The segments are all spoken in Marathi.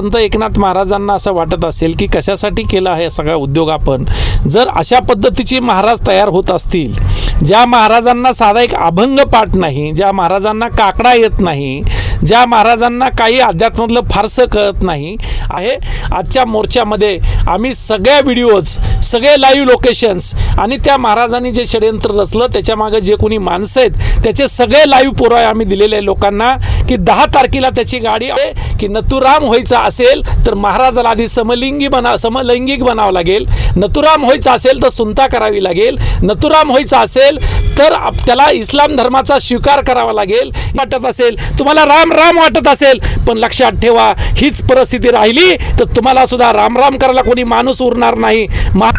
संत एकनाथ महाराजांना असं वाटत असेल की कशासाठी केला आहे सगळा उद्योग आपण? जर अशा पद्धतीचे महाराज तयार होत असतील ज्या महाराजांना साधा एक अभंग पाठ नाही ज्या महाराजांना काकडा येत नाही ज्या महाराजांना काही अध्यात्मातलं फारसं कळत नाही आहे आजच्या मोर्चामध्ये आम्ही सगळ्या व्हिडिओज सगळे लाईव्ह लोकेशन्स आणि त्या महाराजांनी जे षडयंत्र रचलं त्याच्यामागं जे कोणी माणसं आहेत त्याचे सगळे लाईव्ह पुरावे आम्ही दिलेले आहे लोकांना की दहा तारखेला त्याची गाडी आहे की नथुराम व्हायचा असेल तर महाराजाला आधी समलिंगी बना समलैंगिक बनावं लागेल. नथुराम व्हायचा असेल तर सुनता करावी लागेल. नथुराम व्हायचा असेल तर आप- त्याला इस्लाम धर्माचा स्वीकार करावा लागेल. वाटत असेल तुम्हाला राम राम वाटत असेल पण लक्षात ठेवा हीच परिस्थिती राहिली तर तुम्हाला सुद्धा राम राम करायला कोणी माणूस उरणार नाही. मा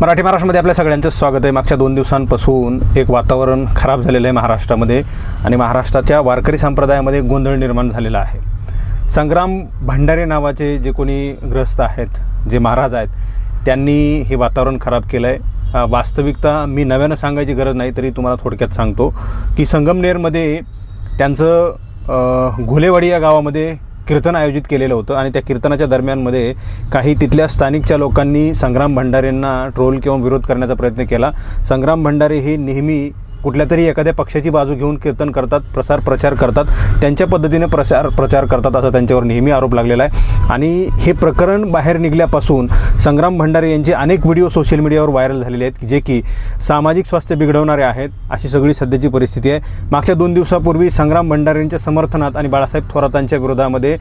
मराठी महाराष्ट्रामध्ये आपल्या सगळ्यांचं स्वागत आहे. मागच्या दोन दिवसांपासून एक वातावरण खराब झालेलं आहे महाराष्ट्रामध्ये आणि महाराष्ट्राच्या वारकरी संप्रदायामध्ये गोंधळ निर्माण झालेला आहे. संग्राम भंडारे नावाचे जे कोणी ग्रस्त आहेत जे महाराज आहेत त्यांनी हे वातावरण खराब केलं आहे वास्तविकता मी नव्यानं सांगायची गरज नाही तरी तुम्हाला थोडक्यात सांगतो की संगमनेरमध्ये त्यांचं घोलेवाडी या गावामध्ये कीर्तन आयोजित केलेलं होतं आणि त्या कीर्तनाच्या दरम्यानमध्ये काही तिथल्या स्थानिकच्या लोकांनी संग्राम भंडारेंना ट्रोल किंवा विरोध करण्याचा प्रयत्न केला. संग्राम भंडारे हे नेहमी कुठल्या तरी एखाद्या पक्षाची बाजू घेऊन कीर्तन करतात प्रसार प्रचार करतात त्यांच्या पद्धतीने प्रसार प्रचार करतात असा त्यांच्यावर नेहमी आरोप लागलेला आहे. आणि हे प्रकरण बाहेर निघल्यापासून संग्राम भंडारे यांचे अनेक व्हिडिओ सोशल मीडियावर व्हायरल झालेले आहेत जे की सामाजिक स्वास्थ्य बिघडवणारे आहेत अशी सगळी सध्याची परिस्थिती आहे. मागच्या दोन दिवसापूर्वी संग्राम भंडारेंच्या समर्थनात आणि बाळासाहेब थोरातांच्या विरोधामध्ये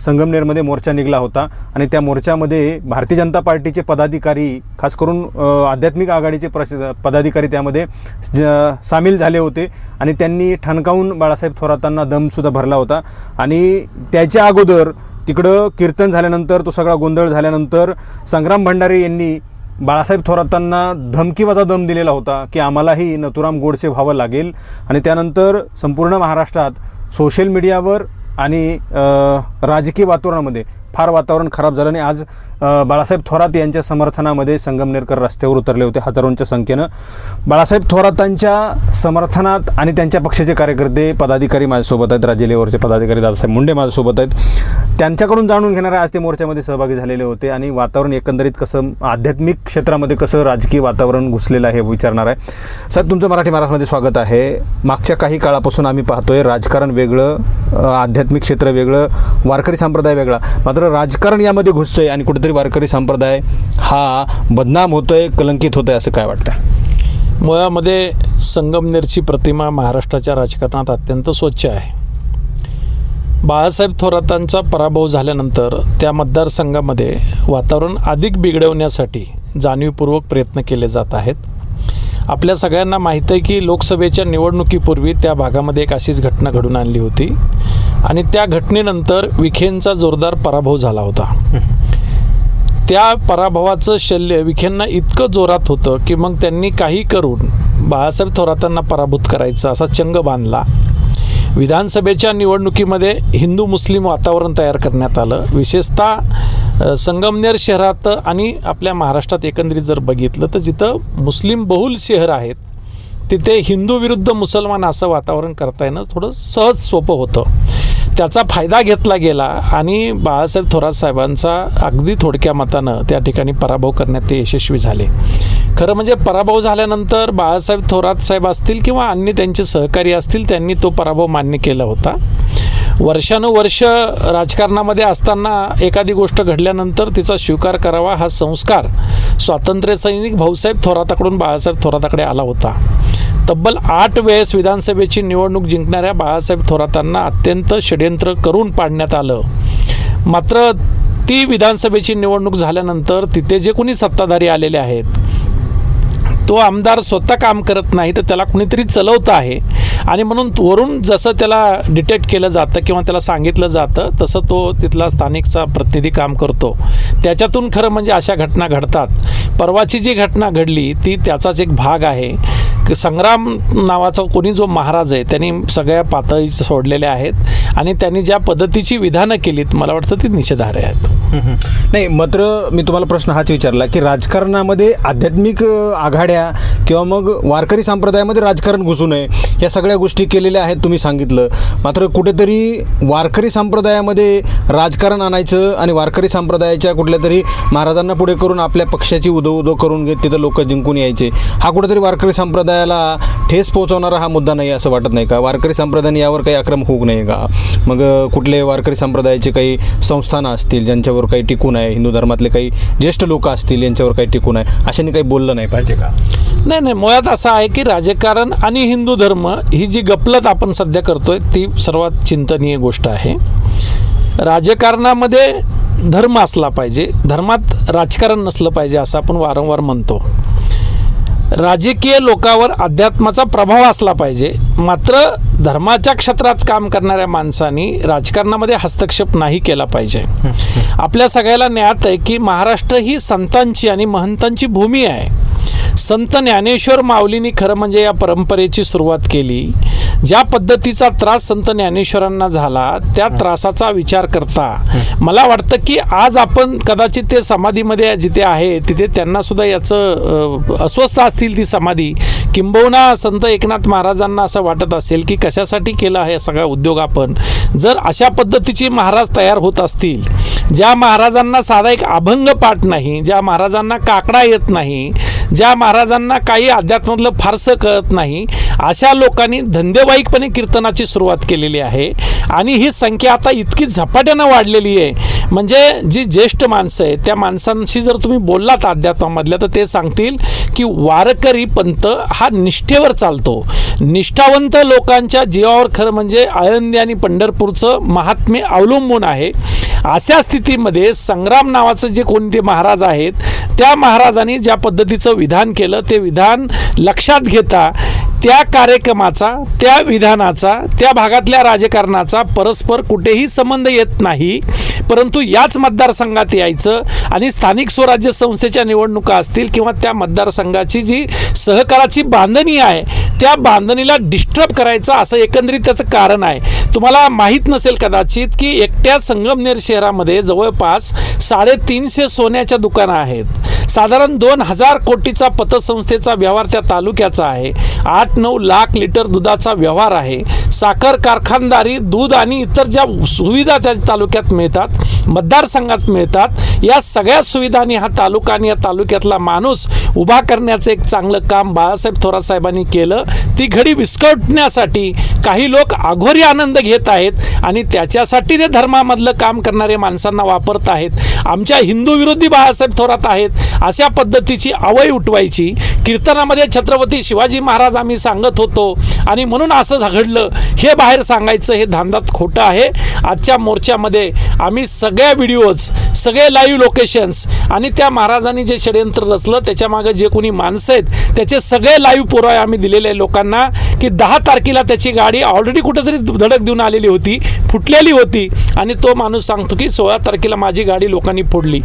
संगमनेरमध्ये मोर्चा निघाला होता. आणि त्या मोर्चामध्ये भारतीय जनता पार्टीचे पदाधिकारी खास करून आध्यात्मिक आघाडीचे प्रश पदाधिकारी त्यामध्ये ज- सामील झाले होते आणि त्यांनी ठणकावून बाळासाहेब थोरातांना दमसुद्धा भरला होता. आणि त्याच्या अगोदर तिकडं कीर्तन झाल्यानंतर तो सगळा गोंधळ झाल्यानंतर संग्राम भंडारे यांनी बाळासाहेब थोरातांना धमकीवाचा दम दिलेला होता की आम्हालाही नथुराम गोडसे व्हावं लागेल. आणि त्यानंतर संपूर्ण महाराष्ट्रात सोशल मीडियावर आणि राजकीय वातावरणामध्ये फार वातावरण खराब झालं आणि आज बाळासाहेब थोरात यांच्या समर्थनामध्ये संगमनेरकर रस्त्यावर उतरले होते हजारोंच्या संख्येनं. बाळासाहेब थोरातांच्या समर्थनात आणि त्यांच्या पक्षाचे कार्यकर्ते पदाधिकारी माझ्यासोबत आहेत राज्य लेवरचे पदाधिकारी दादासाहेब मुंडे माझ्यासोबत आहेत. त्यांच्याकडून जाणून घेणारे आज ते मोर्चामध्ये सहभागी झालेले होते आणि वातावरण एकंदरीत कसं आध्यात्मिक क्षेत्रामध्ये कसं राजकीय वातावरण घुसलेलं आहे हे विचारणार आहे. साहेब तुमचं मराठी महाराष्ट्रामध्ये स्वागत आहे. मागच्या काही काळापासून आम्ही पाहतोय राजकारण वेगळं आध्यात्मिक क्षेत्र वेगळं वारकरी संप्रदाय वेगळा. मात्र राजकारण यामध्ये घुसतंय आणि कुठेतरी वारकरी संप्रदाय हा बदनाम होतोय कलंकित होतोय असं काय वाटतं मुळामध्ये संगमनेरची प्रतिमा महाराष्ट्राच्या राजकारणात अत्यंत स्वच्छ आहे. बाळासाहेब थोरातांचा पराभव झाल्यानंतर त्या मतदारसंघामध्ये वातावरण अधिक बिघडवण्यासाठी जाणीवपूर्वक प्रयत्न केले जात आहेत. आपल्या सगळ्यांना माहीत आहे की लोकसभेच्या निवडणुकीपूर्वी त्या भागामध्ये एक अशीच घटना घडून आणली होती. आणि त्या घटनेनंतर विखेंचा जोरदार पराभव झाला होता. त्या पराभवाचं शल्य विखेंना इतकं जोरात होतं की मग त्यांनी काही करून बाळासाहेब थोरातांना पराभूत करायचा असा चंग बांधला. विधानसभेच्या निवडणुकीमध्ये हिंदू मुस्लिम वातावरण तयार करण्यात आलं. विशेषतः संगमनेर शहरात आणि आपल्या महाराष्ट्रात एकंदरीत जर बघितलं तर जिथं मुस्लिम बहुल शहर आहेत तिथे हिंदू विरुद्ध मुसलमान असं वातावरण करता येणं थोडं सहज सोपं होतं. त्याचा फायदा घेतला गेला आणि बाळासाहेब थोरात साहेबांचा अगदी थोडक्या मतानं त्या ठिकाणी पराभव करण्यात ते यशस्वी झाले. खरं म्हणजे पराभव झाल्यानंतर बाळासाहेब थोरात साहेब असतील किंवा अन्य त्यांचे सहकारी असतील त्यांनी तो पराभव मान्य केला होता. वर्षानुवर्ष राजकारणामध्ये असताना एखादी गोष्ट घडल्यानंतर तिचा स्वीकार करावा हा संस्कार स्वातंत्र्य सैनिक भाऊसाहेब थोराताकडून बाळासाहेब थोराताकडे आला होता. तब्बल आठ वेळेस विधानसभेची निवडणूक जिंकणाऱ्या बाळासाहेब थोरातांना अत्यंत षड्यंत्र करून पाडण्यात आलं. मात्र ती विधानसभेची निवडणूक झाल्यानंतर तिथे जे कोणी सत्ताधारी आलेले आहेत तो आमदार स्वतः काम करत नाही तर त्याला कुणीतरी चलवतं आहे. आणि म्हणून वरून जसं त्याला डिटेक्ट केलं जातं किंवा त्याला सांगितलं जातं तसं तो तिथला स्थानिकचा प्रतिनिधी काम करतो. त्याच्यातून खरं म्हणजे अशा घटना घडतात. परवाची जी घटना घडली ती त्याचाच एक भाग आहे. संग्राम नावाचा कोणी जो महाराज आहे त्यांनी सगळ्या पातळी सोडलेल्या आहेत आणि त्यांनी ज्या पद्धतीची विधानं केलीत मला वाटतं ती निषेधार्ह आहेत. नाही मात्र मी तुम्हाला प्रश्न हाच विचारला की राजकारणामध्ये आध्यात्मिक आघाड्या किंवा मग वारकरी संप्रदायामध्ये राजकारण घुसू नये या सगळ्या गोष्टी केलेल्या आहेत तुम्ही सांगितलं. मात्र कुठेतरी वारकरी संप्रदायामध्ये राजकारण आणायचं आणि वारकरी संप्रदायाच्या कुठल्या तरी महाराजांना पुढे करून आपल्या पक्षाची उदो उदो करून घेत तिथं लोक जिंकून यायचे हा कुठेतरी वारकरी संप्रदाय संप्रदायाला ठेस पोहोचवणारा हा मुद्दा नाही असं वाटत नाही का? वारकरी संप्रदायाने यावर काही आक्रम होऊ नये का? मग कुठले वारकरी संप्रदायाचे काही संस्थानं असतील ज्यांच्यावर काही टिकून आहे? हिंदू धर्मातले काही ज्येष्ठ लोक असतील यांच्यावर काही टिकून आहे? अशाने काही बोललं नाही पाहिजे का? नाही नाही. मुळात असं आहे की राजकारण आणि हिंदू धर्म ही जी गपलत आपण सध्या करतोय ती सर्वात चिंतनीय गोष्ट आहे. राजकारणामध्ये धर्म असला पाहिजे. धर्मात राजकारण नसलं पाहिजे असं आपण वारंवार म्हणतो. राजकीय लोकावर अध्यात्माचा प्रभाव असला पाहिजे. मात्र धर्माच्या क्षेत्रात काम करणाऱ्या माणसांनी राजकारणामध्ये हस्तक्षेप नाही केला पाहिजे. आपल्या सगळ्याला ज्ञात आहे की महाराष्ट्र ही संतांची आणि महंतांची भूमी आहे. संत ज्ञानेश्वर माऊलींनी खरं म्हणजे या परंपरेची सुरुवात केली. ज्या पद्धतीचा त्रास संत ज्ञानेश्वरांना झाला त्या त्रासाचा विचार करता. मला वाटतं की आज आपण कदाचित ते समाधीमध्ये जिथे आहे तिथे त्यांना सुद्धा याचं अस्वस्थ असतील ती समाधी. किंबहुना संत एकनाथ महाराजांना असं वाटत असेल की कशासाठी केला आहे सगळा उद्योग आपण? जर अशा पद्धतीचे महाराज तयार होत असतील ज्या महाराजांना साधा एक अभंग पाठ नाही ज्या महाराजांना काकडा येत नाही ज्या महाराजांना काही अध्यात्मातलं फारसं कळत नाही अशा लोकांनी धंदेवाईकपणे कीर्तनाची सुरुवात केलेली आहे. आणि ही संख्या आता इतकी झपाट्यानं वाढलेली आहे. म्हणजे जी ज्येष्ठ माणसं आहेत त्या माणसांशी जर तुम्ही बोललात अध्यात्मामधल्या तर ते सांगतील की वारकरी पंथ हा निष्ठेवर चालतो. निष्ठावंत लोकांच्या जीवावर खरं म्हणजे आळंदी आणि पंढरपूरचं महात्म्य अवलंबून आहे. अशा स्थितीमध्ये संग्राम नावाचं जे कोणते महाराज आहेत त्या महाराजांनी ज्या पद्धतीचं विधान केलं ते विधान लक्षात घेता त्या कार्यक्रमाचा त्या विधानाचा त्या भागातल्या राजकारणाचा परस्पर कुठेही संबंध येत नाही. परंतु याच मतदारसंघात यायचं आणि स्थानिक स्वराज्य संस्थेच्या निवडणुका असतील किंवा त्या मतदारसंघाची जी सहकाराची बांधणी आहे त्या बांधणीला डिस्टर्ब करायचं असं एकंदरीत त्याचं कारण आहे. तुम्हाला माहीत नसेल कदाचित की एकट्या संगमनेर शहरामध्ये जवळपास साडेतीनशे सोन्याच्या दुकानं आहेत. साधारण दोन हजार कोटीचा पतसंस्थेचा व्यवहार त्या तालुक्याचा आहे. आठ नऊ लाख लिटर दुधाचा व्यवहार आहे. साखर कारखानदारी दूध आणि इतर ज्या सुविधा त्या तालुक्यात मिळतात मतदारसंघात मिळतात या सगळ्या सुविधांनी हा तालुका आणि या तालुक्यातला माणूस उभा करण्याचं एक चांगलं काम बाळासाहेब थोरात साहेबांनी केलं. ती घडी विस्कटण्यासाठी काही लोक आघोरी आनंद घेत आहेत आणि त्याच्यासाठी ते धर्मामधलं काम करणारे माणसांना वापरत आहेत. आमच्या हिंदू विरोधी बाळासाहेब थोरात आहेत अशा पद्धतीची आवय उठवायची. कीर्तनामध्ये छत्रपती शिवाजी महाराज आम्ही सांगत होतो आणि म्हणून असं घडलं. हे बाहेर सांगायचं हे धांदात खोटं आहे. आजच्या मोर्चामध्ये आम्ही सगळ्या व्हिडिओज सगळे लाईव्ह लोकेशन्स आणि त्या महाराजांनी जे षडयंत्र रचलं त्याच्यामागं जे कोणी माणसं आहेत त्याचे सगळे लाईव्ह पुरावे आम्ही दिलेले आहे लोकांना की दहा तारखेला त्याची गाडी ऑलरेडी कुठेतरी धडक देऊन आलेली होती फुटलेली होती आणि तो माणूस सांगतो की सोळा तारखेला माझी गाडी लोकांनी फोडली.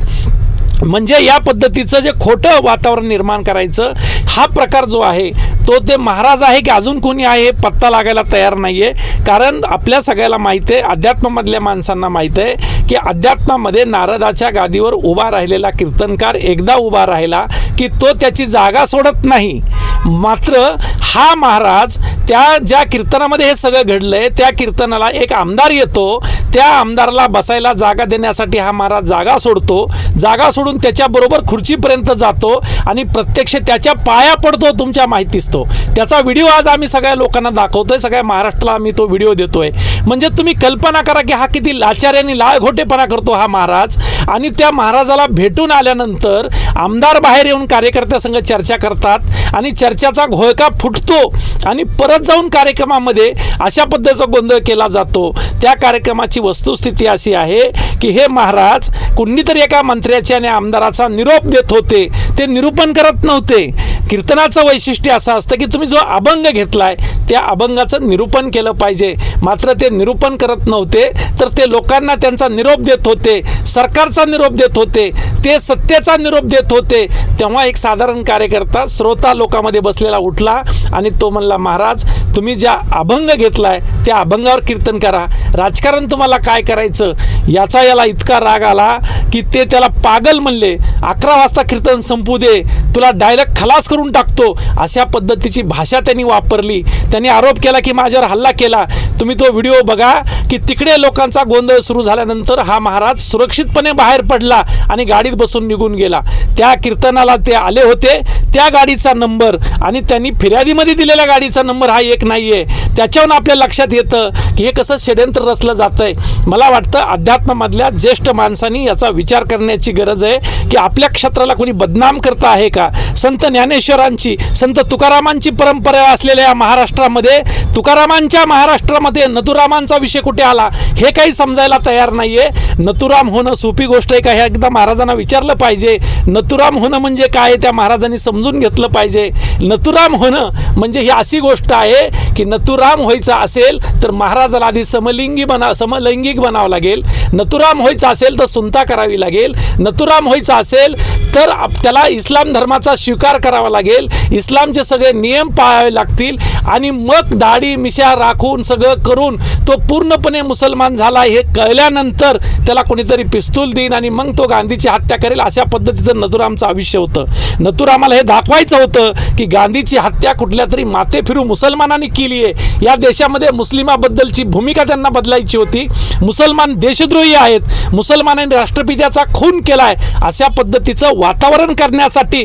म्हणजे या पद्धतीचं जे खोटं वातावरण निर्माण करायचं हा प्रकार जो आहे तो ते महाराज आहे की अजून कोणी आहे हे पत्ता लागायला तयार नाही आहे कारण आपल्या सगळ्याला माहीत आहे अध्यात्मामधल्या माणसांना माहीत आहे. की अध्यात्मामध्ये नारदाच्या गादीवर उभा राहिलेला कीर्तनकार एकदा उभा राहिला की तो त्याची जागा सोडत नाही. मात्र हा महाराज त्या ज्या कीर्तनामध्ये हे सगळं घडलंय त्या कीर्तनाला एक आमदार येतो. त्या आमदाराला बसायला जागा देण्यासाठी हा महाराज जागा सोडतो. जागा सोडून त्याच्याबरोबर खुर्चीपर्यंत जातो आणि प्रत्यक्ष त्याच्या पाया पडतो तुमच्या माहितीस तो त्याचा व्हिडिओ आज आम्ही सगळ्या लोकांना दाखवतोय सगळ्या महाराष्ट्राला आम्ही तो व्हिडिओ देतोय. म्हणजे तुम्ही कल्पना करा की हा किती लाचार्याने खोटेपणा करतो हा महाराज. आणि त्या महाराजाला भेटून आल्यानंतर आमदार बाहेर येऊन कार्यकर्त्यासंग चर्चा करतात आणि चर्चाचा घोळका फुटतो आणि परत जाऊन कार्यक्रमामध्ये अशा पद्धतीचा गोंधळ केला जातो. त्या कार्यक्रमाची वस्तुस्थिती अशी आहे की हे महाराज कुणीतरी एका मंत्र्याच्या आणि आमदाराचा निरोप देत होते. ते निरूपण करत नव्हते. कीर्तनाचं वैशिष्ट्य असं असतं की तुम्ही जो अभंग घेतला आहे त्या अभंगाचं निरूपण केलं पाहिजे. मात्र ते निरूपण करत नव्हते तर ते लोकांना त्यांचा निरोप देत होते सरकारचा निरोप देत होते ते सत्तेचा निरोप देत होते. तेव्हा एक साधारण कार्यकर्ता श्रोता लोकांमध्ये बसलेला उठला आणि तो म्हणला महाराज तुम्ही ज्या अभंग घेतलाय त्या अभंगावर कीर्तन करा. राजकारण तुम्हाला काय करायचं? याचा याला इतका राग आला की ते त्याला पागल म्हणले. अकरा वाजता कीर्तन संपू दे. तुला डायरेक्ट खलास करून टाकतो. अशा पद्धतीची भाषा त्यांनी वापरली. त्यांनी आरोप केला की माझ्यावर हल्ला केला. तुम्ही तो व्हिडिओ बघा की तिकडे लोकांचा गोंधळ सुरू झाल्यानंतर हा महाराज सुरक्षितपणे बाहेर पडला आणि गाडीत बसून निघून गेला. त्या कीर्तनाला ते आले होते. त्या गाडीचा नंबर आणि त्यांनी फिर्यादीमध्ये दिलेल्या गाडीचा नंबर हा एक नाही आहे त्याच्यावरून आपल्या लक्षात येतं की हे कसं षड्यंत्र रचलं जातं आहे मला वाटतं अध्यात्मामधल्या ज्येष्ठ माणसांनी याचा विचार करण्याची गरज आहे की आपल्या क्षेत्राला कोणी बदनाम करता आहे का? संत ज्ञानेश्वरांची संत तुकारामांची परंपरा असलेल्या या महाराष्ट्रामध्ये तुकारामांच्या महाराष्ट्रामध्ये नथुरामांचा विषय कुठे आला हे काही समजायला तयार नाही आहे नथुराम होणं सोपी गोष्ट आहे का हे एकदा महाराजांना विचारलं पाहिजे. नथुराम होणं म्हणजे काय आहे त्या महाराजांनी समजून घेतलं पाहिजे. नथुराम होणं म्हणजे ही अशी गोष्ट आहे की नथुराम व्हायचं असेल तर महाराजाला आधी समलिंगी बना समलैंगिक बनावं लागेल. नथुराम व्हायचं असेल तर सुनता करावी लागेल. नथुराम व्हायचं असेल तर आप- त्याला इस्लाम धर्माचा स्वीकार करावा लागेल. इस्लामचे सगळे नियम पाळावे लागतील आणि मग दाढी मिशा राखून सगळं करून तो पूर्णपणे मुसलमान झाला. हे कळल्यानंतर त्याला कोणीतरी पिस्तूल देईन आणि मग तो गांधीची हत्या करेल अशा पद्धतीचं नथुरामचं आयुष्य होतं. नथुरामाला हे दाखवायचं होतं की गांधीची हत्या कुठल्या तरी माते फिरू मुसलमानांनी केली आहे. या देशामध्ये मुस्लिमाबद्दलची भूमिका त्यांना बदलायची होती. मुसलमान देशद्रोही आहेत. मुसलमानांनी राष्ट्रपित्याचा खून केलाय. अशा पद्धतीचं वातावरण करण्यासाठी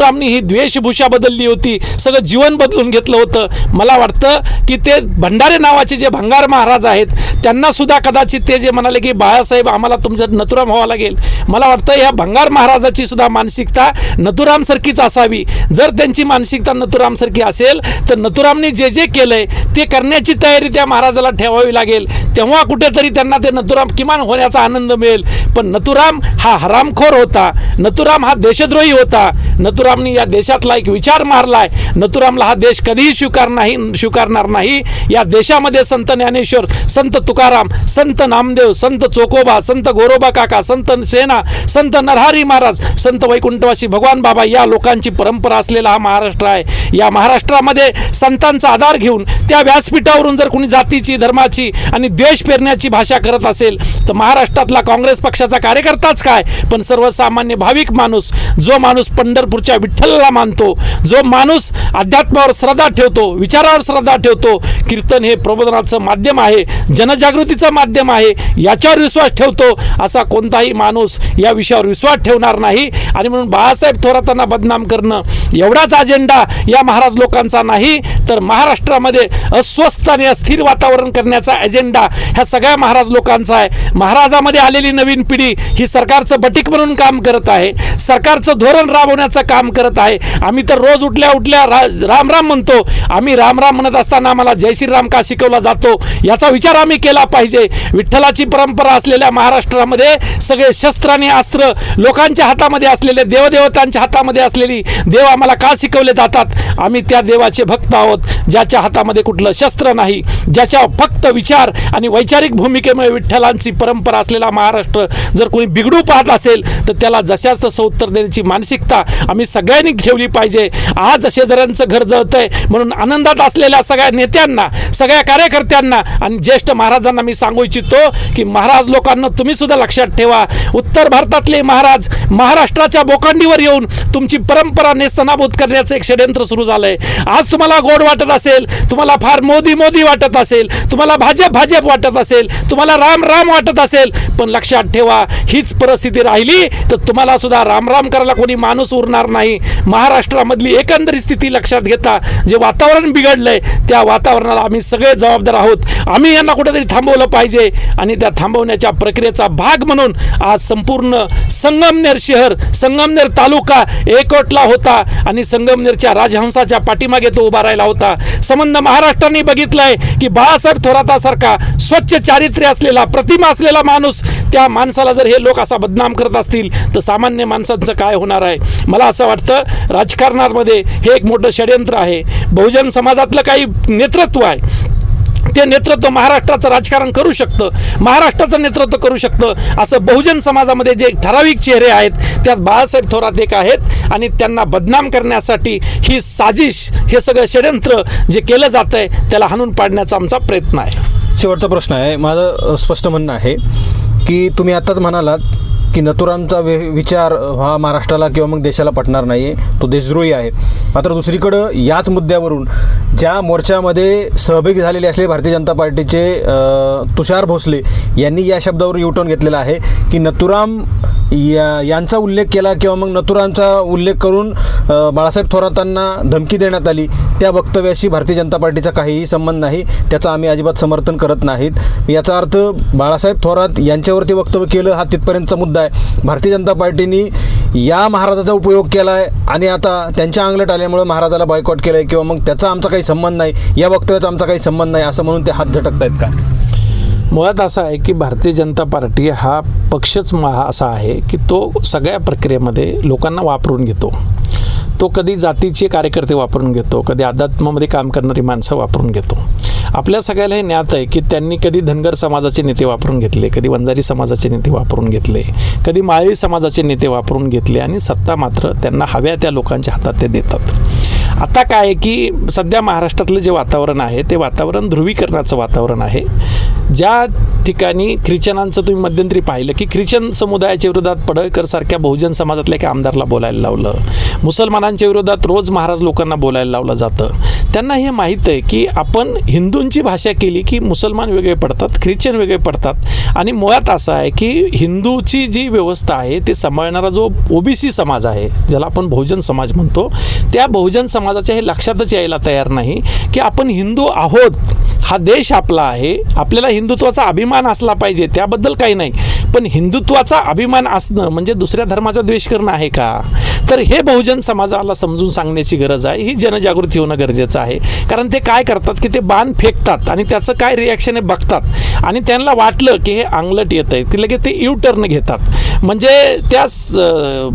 परशुरामनी ही द्वेषभूषा बदलली होती. सगळं जीवन बदलून घेतलं होतं. मला वाटतं की ते भंडारे नावाचे जे भंगार महाराज आहेत त्यांना सुद्धा कदाचित ते जे म्हणाले की बाळासाहेब आम्हाला तुमचं नथुराम व्हावं लागेल. मला वाटतं या भंगार महाराजाची सुद्धा मानसिकता नथुरामसारखीच असावी. जर त्यांची मानसिकता नथुरामसारखी असेल तर नथुरामने जे जे केलंय ते करण्याची तयारी त्या महाराजाला ठेवावी लागेल. तेव्हा कुठेतरी त्यांना ते नथुराम किमान होण्याचा आनंद मिळेल. पण नथुराम हा हरामखोर होता. नथुराम हा देशद्रोही होता. नथुराम नथुरामनी या देशातला एक विचार मारलाय. नथुरामला हा देश कधीही स्वीकार नाही स्वीकारणार नाही. या देशामध्ये संत ज्ञानेश्वर संत तुकाराम संत नामदेव संत चोकोबा संत गोरोबा काका संत सेना संत नरहरी महाराज संत वैकुंठवासी भगवान बाबा या लोकांची परंपरा असलेला हा महाराष्ट्र आहे. या महाराष्ट्रामध्ये संतांचा आधार घेऊन त्या व्यासपीठावरून जर कुणी जातीची धर्माची आणि द्वेष पेरण्याची भाषा करत असेल तर महाराष्ट्रातला काँग्रेस पक्षाचा कार्यकर्ताच काय? पण सर्वसामान्य भाविक माणूस जो माणूस पंढरपूरच्या विठ्ठलला मानतो. जो माणूस अध्यात्मावर श्रद्धा ठेवतो विचारावर श्रद्धा ठेवतो कीर्तन हे प्रबोधनाचं माध्यम आहे जनजागृतीचं माध्यम आहे याच्यावर विश्वास ठेवतो असा कोणताही माणूस या विषयावर विश्वास ठेवणार नाही. आणि म्हणून बाळासाहेब थोरातांना बदनाम करणं एवढाच अजेंडा या महाराज लोकांचा नाही तर महाराष्ट्रामध्ये अस्वस्थ आणि अस्थिर वातावरण करण्याचा अजेंडा ह्या सगळ्या महाराज लोकांचा आहे. महाराजामध्ये आलेली नवीन पिढी ही सरकारचं बटीक म्हणून काम करत आहे. सरकारचं धोरण राबवण्याचं काम करत आहे. आम्ही तर रोज उठल्या उठल्या रा राम राम म्हणतो. आम्ही राम राम म्हणत असताना आम्हाला जय श्रीराम का शिकवला जातो? याचा विचार आम्ही केला पाहिजे. विठ्ठलाची परंपरा असलेल्या महाराष्ट्रामध्ये सगळे शस्त्र आणि अस्त्र लोकांच्या हातामध्ये असलेले देवदेवतांच्या हातामध्ये असलेली देव आम्हाला का शिकवले जातात? आम्ही त्या देवाचे भक्त आहोत. ज्याच्या हातामध्ये कुठलं शस्त्र नाही ज्याच्या फक्त विचार आणि वैचारिक भूमिकेमुळे विठ्ठलांची परंपरा असलेला महाराष्ट्र जर कोणी बिघडू पाहत असेल तर त्याला जशाच तसं उत्तर देण्याची मानसिकता आम्ही सगळ्यांनी ठेवली पाहिजे. आज शेजाऱ्यांचं घर जळतंय. म्हणून आनंदात असलेल्या सगळ्या नेत्यांना सगळ्या कार्यकर्त्यांना आणि ज्येष्ठ महाराजांना मी सांगू इच्छितो की महाराज लोकांना तुम्ही सुद्धा लक्षात ठेवा. उत्तर भारतातले महाराज महाराष्ट्राच्या बोकांडीवर येऊन तुमची परंपरा नेस्तनाभूत करण्याचं एक षड्यंत्र सुरू झालंय. आज तुम्हाला गोड वाटत असेल तुम्हाला फार मोदी मोदी वाटत असेल तुम्हाला भाजप भाजप वाटत असेल तुम्हाला राम राम वाटत असेल पण लक्षात ठेवा हीच परिस्थिती राहिली तर तुम्हाला सुद्धा राम राम करायला कोणी माणूस उरणार नाही. महाराष्ट्रामधली एकंदरीत स्थिती लक्षात घेता जे वातावरण बिघडलंय त्या वातावरणाला आम्ही सगळे जबाबदार आहोत. आम्ही यांना कुठेतरी थांबवलं पाहिजे आणि त्या थांबवण्याच्या प्रक्रियेचा भाग म्हणून आज संपूर्ण संगमनेर शहर संगमनेर तालुका एकवटला होता आणि संगमनेरच्या राजहंसाच्या पाठीमागे तो उभा राहिला होता. संबंध महाराष्ट्राने बघितलंय की बाळासाहेब थोरातासारखा स्वच्छ चारित्र्य असलेला प्रतिमा असलेला माणूस त्या माणसाला जर हे लोक असा बदनाम करत असतील तर सामान्य माणसांचं काय होणार आहे? मला असं वाटतं राजकारणामध्ये हे एक मोठं षडयंत्र आहे. बहुजन समाजातलं काही नेतृत्व आहे. ते नेतृत्व महाराष्ट्राचं राजकारण करू शकतं. महाराष्ट्राचं नेतृत्व करू शकतं. असं बहुजन समाजामध्ये जे ठराविक चेहरे आहेत त्यात बाळासाहेब थोरात एक आहेत आणि त्यांना बदनाम करण्यासाठी ही साजिश हे सगळं षडयंत्र जे केलं जातं आहे त्याला हाणून पाडण्याचा आमचा प्रयत्न आहे. शेवटचा प्रश्न आहे. माझं स्पष्ट म्हणणं आहे की तुम्ही आत्ताच म्हणालात की नथुरामचा वे विचार हा महाराष्ट्राला किंवा मग देशाला पटणार नाही तो देशद्रोही आहे. मात्र दुसरीकडं याच मुद्द्यावरून ज्या मोर्चामध्ये सहभागी झालेले असले भारतीय जनता पार्टीचे तुषार भोसले यांनी या शब्दावर युटर्न घेतलेला आहे की नथुराम या यांचा उल्लेख केला किंवा मग नथुरांचा उल्लेख करून बाळासाहेब थोरातांना धमकी देण्यात आली. त्या वक्तव्याशी भारतीय जनता पार्टीचा काहीही संबंध नाही. त्याचा आम्ही अजिबात समर्थन करत नाहीत. याचा अर्थ बाळासाहेब थोरात यांच्यावरती वक्तव्य केलं हा तिथपर्यंतचा मुद्दा आहे. भारतीय जनता पार्टीनी या महाराजाचा उपयोग केला आहे आणि आता त्यांच्या अंगलट आल्यामुळे महाराजाला बॉयकॉट केलं आहे किंवा मग त्याचा आमचा काही संबंध नाही या वक्तव्याचा आमचा काही संबंध नाही असं म्हणून ते हात झटकत आहेत का? मुळात असं आहे की भारतीय जनता पार्टी हा पक्षच महा असा आहे की तो सगळ्या प्रक्रियेमध्ये लोकांना वापरून घेतो. तो कधी जातीचे कार्यकर्ते वापरून घेतो कधी अध्यात्मामध्ये काम करणारी माणसं वापरून घेतो. आपल्या सगळ्याला हे ज्ञात आहे की त्यांनी कधी धनगर समाजाचे नेते वापरून घेतले कधी वंजारी समाजाचे नेते वापरून घेतले कधी माळी समाजाचे नेते वापरून घेतले आणि सत्ता मात्र त्यांना हव्या त्या लोकांच्या हातात ते देतात. आता काय आहे की सध्या महाराष्ट्रातलं जे वातावरण आहे ते वातावरण ध्रुवीकरणाचं वातावरण आहे. ज्या ठिकाणी ख्रिश्चनांचं तुम्ही मध्यंतरी पाहिलं की ख्रिश्चन समुदायाच्या विरोधात पडळकर सारख्या बहुजन समाजातल्या एका आमदारला बोलायला लावलं. मुसलमानांच्या विरोधात रोज महाराज लोकांना बोलायला लावलं जातं. त्यांना हे माहीत आहे की आपण हिंदूंची भाषा केली की मुसलमान वेगळे पडतात ख्रिश्चन वेगळे पडतात. आणि मुळात असं आहे की हिंदूची जी व्यवस्था आहे ते सांभाळणारा जो ओबीसी समाज आहे ज्याला आपण बहुजन समाज म्हणतो त्या बहुजन समाजाच्या हे लक्षातच यायला तयार नाही की आपण हिंदू आहोत हा देश आपला आहे आपल्याला हिंदुत्वाचा अभिमान असला पाहिजे त्याबद्दल काही नाही. पण हिंदुत्वाचा अभिमान असणं म्हणजे दुसऱ्या धर्माचा द्वेष करणं आहे का? तर हे बहुजन समाजाला समजून सांगण्याची गरज आहे. ही जनजागृती होणं गरजेचं आहे. कारण ते काय करतात की ते बाण फेकतात आणि त्याचं काय रिॲक्शन आहे बघतात. आणि त्यांना वाटलं की हे अंगलट येत आहे. ती लगेच ते यू टर्न घेतात. म्हणजे त्या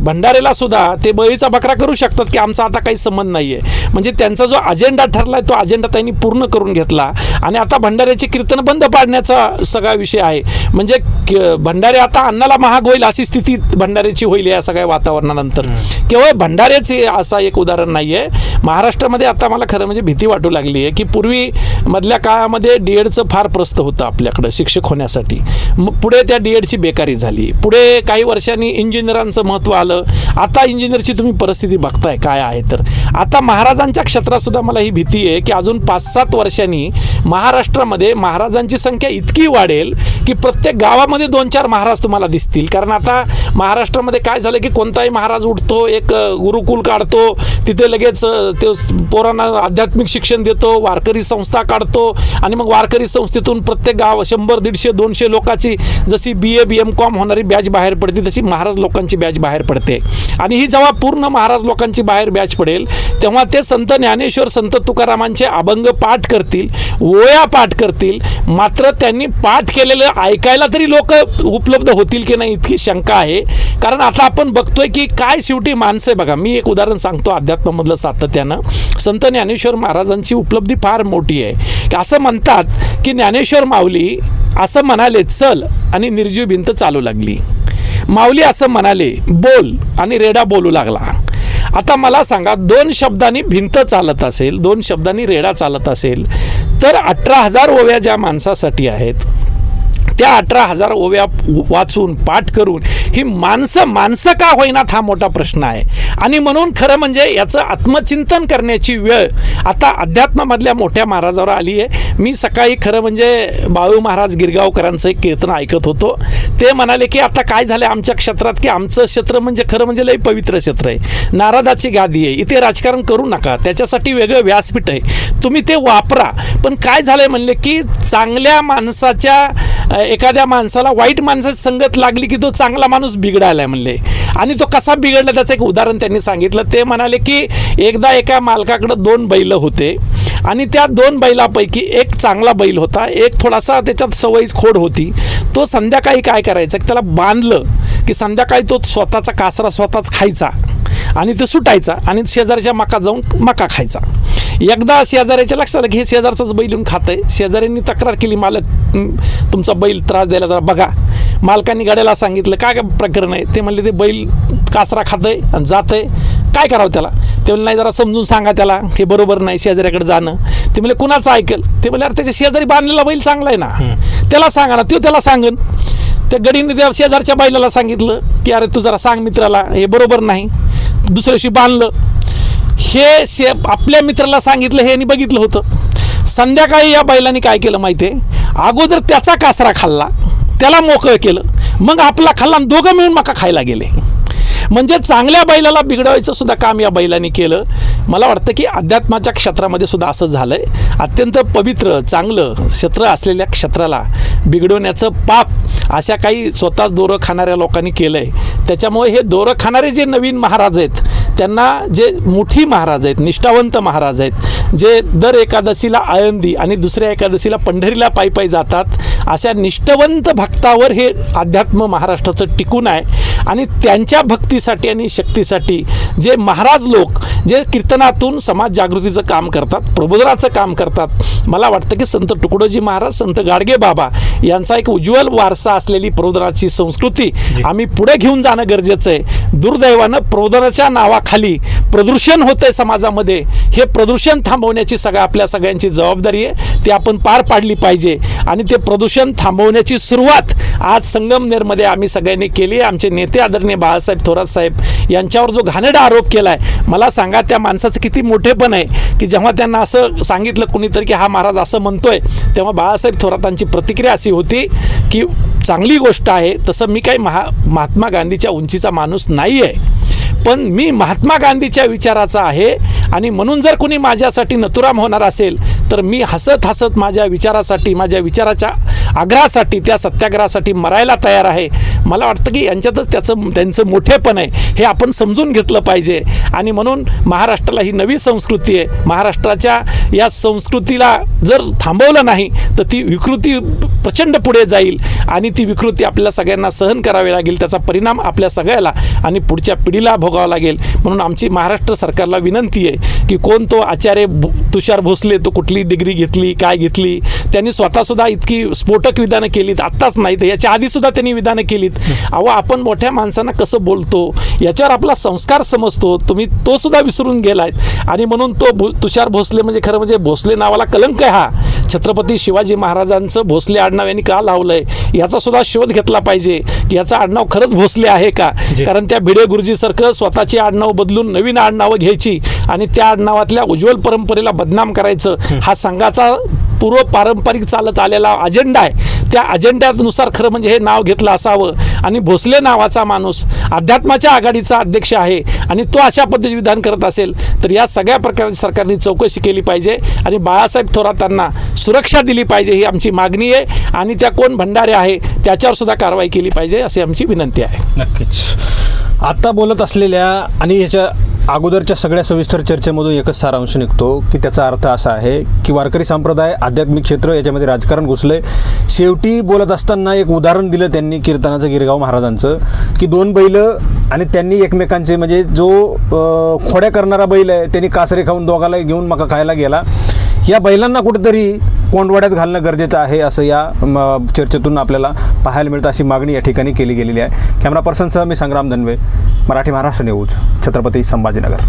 भंडारेला सुद्धा ते बळीचा बकरा करू शकतात की आमचा आता काही संबंध नाही आहे म्हणजे त्यांचा जो अजेंडा ठरला आहे तो अजेंडा त्यांनी पूर्ण करून घेतला. आणि आता भंडाऱ्याची कीर्तन बंद पाडण्याचा सगळा विषय आहे. म्हणजे भंडार भंडारे आता अन्नाला महाग होईल अशी स्थिती भंडाऱ्याची होईल या सगळ्या वातावरणानंतर. केवळ भंडारेच हे असा एक उदाहरण नाही आहे महाराष्ट्रामध्ये आता मला खरं म्हणजे भीती वाटू लागली आहे की पूर्वी मधल्या काळामध्ये डी एडचं फार प्रस्त होतं आपल्याकडं शिक्षक होण्यासाठी. मग पुढे त्या डी एडची बेकारी झाली. पुढे काही वर्षांनी इंजिनियरांचं महत्त्व आलं. आता इंजिनियरची तुम्ही परिस्थिती बघताय काय आहे तर. आता महाराजांच्या क्षेत्रात सुद्धा मला ही भीती आहे की अजून पाच सात वर्षांनी महाराष्ट्रामध्ये महाराजांची संख्या इतकी वाढेल की प्रत्येक गावामध्ये दोन चार महाराज तुम्हाला दिसतील. कारण आता महाराष्ट्रामध्ये काय झालं की कोणताही महाराज उठतो एक गुरुकुल काढतो तिथे लगेच ते पोरांना आध्यात्मिक शिक्षण देतो वारकरी संस्था काढतो आणि मग वारकरी संस्थेतून प्रत्येक गाव शंभर दीडशे दोनशे लोकांची जशी B A B M com होणारी बॅच बाहेर पडते तशी महाराज लोकांची बॅच बाहेर पडते. आणि ही जेव्हा पूर्ण महाराज लोकांची बाहेर बॅच पडेल तेव्हा ते संत ज्ञानेश्वर संत तुकारामांचे अभंग पाठ करतील ओया पाठ करतील. मात्र त्यांनी पाठ केलेलं ऐकायला तरी लोक उपलब्ध होतील की नाही इतकी शंका आहे. कारण आता आपण बघतोय की काय शेवटी माणसं आहे बघा मी एक उदाहरण सांगतो अध्यात्मामधलं सातत्यानं. संत ज्ञानेश्वर महाराजांची उपलब्धी फार मोठी आहे. की असं म्हणतात की ज्ञानेश्वर माऊली असं म्हणाले चल आणि निर्जीव भिंत चालू लागली. माऊली असं म्हणाले बोल आणि रेडा बोलू लागला. आता मला सांगा दोन शब्दांनी भिंत चालत असेल दोन शब्दांनी रेडा चालत असेल तर अठरा हजार ओव्या ज्या माणसासाठी आहेत त्या अठरा हजार ओव्या वाचून पाठ करून ही माणसं माणसं का होईनात हा मोठा प्रश्न आहे. आणि म्हणून खरं म्हणजे याचं आत्मचिंतन करण्याची वेळ आता अध्यात्मामधल्या मोठ्या महाराजावर आली आहे. मी सकाळी खरं म्हणजे बाळू महाराज गिरगावकरांचं एक कीर्तन ऐकत होतो. ते म्हणाले की आता काय झालं आमच्या क्षेत्रात की आमचं क्षेत्र म्हणजे खरं म्हणजे लई पवित्र क्षेत्र आहे. नारदाची गादी आहे. इथे राजकारण करू नका. त्याच्यासाठी वेगळं व्यासपीठ आहे. तुम्ही ते वापरा. पण काय झालंय म्हणले की चांगल्या माणसाच्या एखाद्या माणसाला वाईट माणसाची संगत लागली की तो चांगला माणूस बिघडायला म्हणले. आणि तो कसा बिघडला त्याचं एक उदाहरण त्यांनी सांगितलं. ते म्हणाले की एकदा एका मालकाकडं दोन बैल होते आणि त्या दोन बैलापैकी एक चांगला बैल होता. एक थोडासा त्याच्यात सवयी खोड होती. तो संध्याकाळी काय करायचं? त्याला बांधलं की संध्याकाळी तो स्वतःचा कासरा स्वतःच खायचा आणि तो सुटायचा आणि शेजारच्या मका जाऊन मका खायचा. एकदा शेजाऱ्याच्या लक्षात आलं की हे शेजारचाच बैल येऊन खात आहे शेजाऱ्यांनी तक्रार केली मालक तुमचा बैल त्रास द्यायला जरा बघा. मालकांनी गाड्याला सांगितलं काय प्रकरण आहे? ते म्हणले ते बैल कासरा खात आहे आणि जात आहे काय करावं त्याला? ते म्हणले नाही जरा समजून सांगा त्याला. हे बरोबर नाही शेजाऱ्याकडे जाणं. ते म्हणले कुणाचं ऐकल? ते म्हणले अरे त्याच्या शेजारी बांधलेला बैल चांगला आहे ना. त्याला सांगा ना तो त्याला सांगन. त्या गडीने त्या शेजारच्या बैलाला सांगितलं की अरे तू जरा सांग मित्राला हे बरोबर नाही. दुसऱ्या दिवशी बांधलं. हे शे आपल्या मित्राला सांगितलं हे यांनी बघितलं होतं. संध्याकाळी या बैलांनी काय केलं माहिती आहे अगोदर त्याचा कासरा खाल्ला. त्याला मोकळं केलं. मग आपला खाल्ला दोघं मिळून मका खायला गेले. म्हणजे चांगल्या बैलाला बिघडवायचं सुद्धा काम या बैलाने केलं. मला वाटतं की अध्यात्माच्या क्षेत्रामध्ये सुद्धा असं झालं आहे अत्यंत पवित्र चांगलं क्षेत्र असलेल्या क्षेत्राला बिघडवण्याचं पाप अशा काही स्वतः दोरं खाणाऱ्या लोकांनी केलं आहे त्याच्यामुळे हे दोरं खाणारे जे नवीन महाराज आहेत त्यांना जे मोठी महाराज आहेत निष्ठावंत महाराज आहेत जे दर एकादशीला आळंदी आणि दुसऱ्या एकादशीला पंढरीला पायी पायी जातात अशा निष्ठवंत भक्तावर हे अध्यात्म महाराष्ट्राचं टिकून आहे. आणि त्यांच्या भक्तीसाठी आणि शक्तीसाठी जे महाराज लोक जे कीर्तनातून समाज जागृतीचं काम करतात प्रबोधनाचं काम करतात मला वाटतं की संत तुकडोजी महाराज संत गाडगे बाबा यांचा एक उज्ज्वल वारसा असलेली प्रबोधनाची संस्कृती आम्ही पुढे घेऊन जाणं गरजेचं आहे. दुर्दैवानं प्रबोधनाच्या नावाखाली प्रदूषण होतंय समाजामध्ये. हे प्रदूषण थांबवण्याची सगळ्या आपल्या सगळ्यांची जबाबदारी आहे. ती आपण पार पाडली पाहिजे. आणि ते प्रदूषण थांबवण्याची सुरुवात आज संगमनेरमध्ये आम्ही सगळ्यांनी केली आहे. आमचे नेते आदरणीय बाळासाहेब थोरात साहेब यांच्यावर जो घाणेडा आरोप केला आहे मला सांगा त्या माणसाचं किती मोठेपण आहे की जेव्हा त्यांना असं सांगितलं कुणीतरी की हा महाराज असं म्हणतोय तेव्हा बाळासाहेब थोरातांची प्रतिक्रिया अशी होती की चांगली गोष्ट आहे तसं मी काही महा महात्मा गांधीच्या उंचीचा माणूस नाही आहे पण मी महात्मा गांधीच्या विचाराचा आहे आणि म्हणून जर कोणी माझ्यासाठी नतुराम होणार असेल तर मी हसत हसत माझ्या विचारासाठी माझ्या विचाराच्या आग्रहासाठी त्या सत्याग्रहासाठी मरायला तयार आहे. मला वाटतं की यांच्यातच त्याचं त्यांचं मोठेपण आहे हे आपण समजून घेतलं पाहिजे. आणि म्हणून महाराष्ट्राला ही नवी संस्कृती आहे. महाराष्ट्राच्या या संस्कृतीला जर थांबवलं नाही तर ती विकृती प्रचंड पुढे जाईल. आणि ती विकृती आपल्याला सगळ्यांना सहन करावी लागेल त्याचा परिणाम आपल्या सगळ्याला आणि पुढच्या पिढीला भोगावा लागेल. म्हणून आमची महाराष्ट्र सरकारला विनंती आहे की कोण तो आचार्य भो- तुषार भोसले तो कुठली डिग्री घेतली काय घेतली त्यांनी स्वतःसुद्धा इतकी स्फोटक विधानं केलीत आत्ताच नाही तर याच्या आधीसुद्धा त्यांनी विधानं केलीत. अहो आपण मोठ्या माणसांना कसं बोलतो? याच्यावर आपला संस्कार समजतो. तुम्ही तो सुद्धा विसरून गेलायत आणि म्हणून तो तुषार भोसले म्हणजे खरं म्हणजे भोसले नावाला कलंक आहे हा. छत्रपती शिवाजी महाराजांचं भोसले आडनाव यांनी का लावलंय? याचा सुद्धा शोध घेतला पाहिजे. की याचा आडनाव खरंच भोसले आहे का? कारण त्या भिडे गुरुजीसारखं स्वतःची आडनाव बदलून नवीन आडनावं घ्यायची. आणि त्या आडनावातल्या उज्ज्वल परंपरेला बदनाम करायचं हा संघाचा पूर्व पारंपरिक चालत आलेला अजेंडा आहे. त्या अजेंड्यानुसार खरं म्हणजे हे नाव घेतलं असावं. आणि भोसले नावाचा माणूस अध्यात्माच्या आघाडीचा अध्यक्ष आहे आणि तो अशा पद्धती विधान करत असेल तर या सगळ्या प्रकारची सरकारने चौकशी केली पाहिजे आणि बाळासाहेब थोरातांना सुरक्षा दिली पाहिजे ही आमची मागणी आहे आणि त्या कोण भंडारे आहे त्याच्यावर सुद्धा कारवाई केली पाहिजे अशी आमची विनंती आहे. नक्कीच. आता बोलत असलेल्या आणि याच्या अगोदरच्या सगळ्या सविस्तर चर्चेमधून एकच सारांश निघतो की त्याचा अर्थ असा आहे की वारकरी संप्रदाय आध्यात्मिक क्षेत्र याच्यामध्ये राजकारण घुसलंय. शेवटी बोलत असताना एक उदाहरण दिलं त्यांनी कीर्तनाचं गिरगाव महाराजांचं की दोन बैल आणि त्यांनी एकमेकांचे म्हणजे जो खोड्या करणारा बैल आहे त्यांनी कासरे खाऊन दोघाला घेऊन मका खायला गेला. या बैलांना कुठेतरी कोंडवाड्यात घालणं गरजेचं आहे असं या म, चर्चेतून आपल्याला पाहायला मिळतं अशी मागणी या ठिकाणी केली गेलेली आहे. कॅमेरा पर्सनसह मी संग्राम धनवे मराठी महाराष्ट्र न्यूज छत्रपती संभाजीनगर.